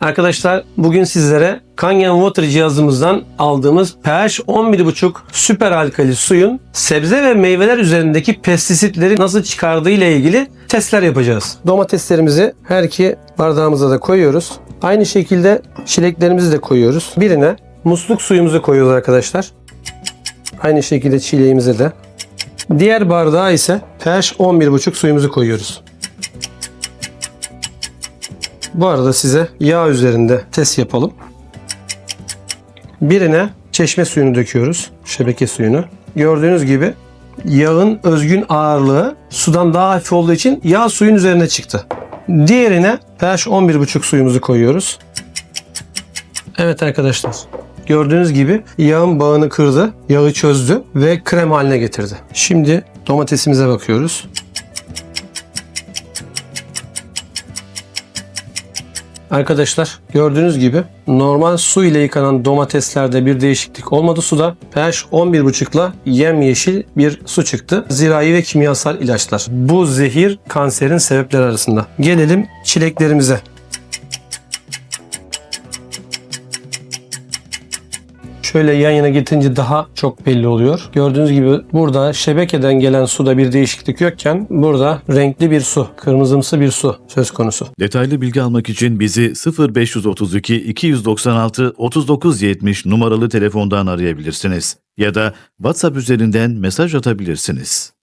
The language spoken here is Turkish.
Arkadaşlar bugün sizlere Kangen Water cihazımızdan aldığımız pH 11.5 süper alkali suyun sebze ve meyveler üzerindeki pestisitleri nasıl çıkardığı ile ilgili testler yapacağız. Domateslerimizi her iki bardağımıza da koyuyoruz. Aynı şekilde çileklerimizi de koyuyoruz. Birine musluk suyumuzu koyuyoruz arkadaşlar. Aynı şekilde çileğimize de. Diğer bardağa ise pH 11.5 suyumuzu koyuyoruz. Bu arada size yağ üzerinde test yapalım. Birine çeşme suyunu döküyoruz. Şebeke suyunu. Gördüğünüz gibi yağın özgün ağırlığı sudan daha hafif olduğu için yağ suyun üzerine çıktı. Diğerine pH 11.5 suyumuzu koyuyoruz. Evet arkadaşlar. Gördüğünüz gibi yağın bağını kırdı, yağı çözdü ve krem haline getirdi. Şimdi domatesimize bakıyoruz. Arkadaşlar gördüğünüz gibi normal su ile yıkanan domateslerde bir değişiklik olmadı suda. pH 11.5 ile yemyeşil bir su çıktı. Zirai ve kimyasal ilaçlar. Bu zehir kanserin sebepleri arasında. Gelelim çileklerimize. Şöyle yan yana getirince daha çok belli oluyor. Gördüğünüz gibi burada şebekeden gelen suda bir değişiklik yokken burada renkli bir su, kırmızımsı bir su söz konusu. Detaylı bilgi almak için bizi 0532 296 3970 numaralı telefondan arayabilirsiniz ya da WhatsApp üzerinden mesaj atabilirsiniz.